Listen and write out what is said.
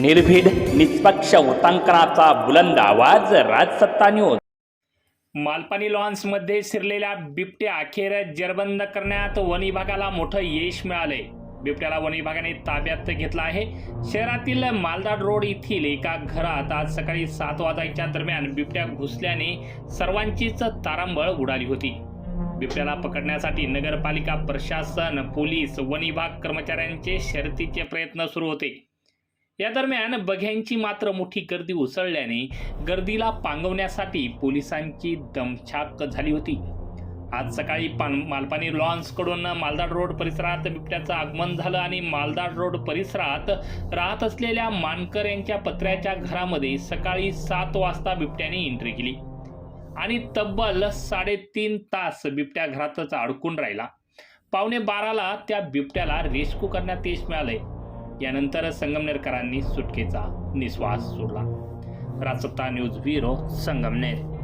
निर्भीड निष्पक्ष वृत्तांकनाचा बुलंद आवाज राजसत्ता न्यूज मालपाणी लॉन्समध्ये शिरलेल्या बिबट्या अखेर जरबंद करण्यात वन विभागाला मोठं यश मिळालंय बिबट्याला वन विभागाने ताब्यात घेतला आहे. शहरातील मालदाड रोड येथील एका घरात आज सकाळी सात वाजायच्या दरम्यान बिबट्या घुसल्याने सर्वांचीच तारांबळ उडाली होती. बिबट्याला पकडण्यासाठी नगरपालिका प्रशासन पोलीस वन विभाग कर्मचाऱ्यांचे शर्तीचे प्रयत्न सुरू होते. या दरम्यान बघ्यांची मात्र मोठी गर्दी उसळल्याने गर्दीला पांगवण्यासाठी पोलिसांची दमछाक झाली होती. आज सकाळी पान मालपाणी लॉन्सकडून मालदाड रोड परिसरात बिबट्याचं आगमन झालं आणि मालदाड रोड परिसरात राहत असलेल्या मानकर यांच्या पत्र्याच्या घरामध्ये सकाळी सात वाजता बिबट्याने एंट्री केली. आणि तब्बल साडेतीन तास बिबट्या घरातच अडकून राहिला. पावणे बाराला त्या बिबट्याला रेस्क्यू करण्यात यश मिळालंय. यानंतर संगमनेरकरांनी सुटकेचा निश्वास सोडला. Rajsatta news bureau Sangamner.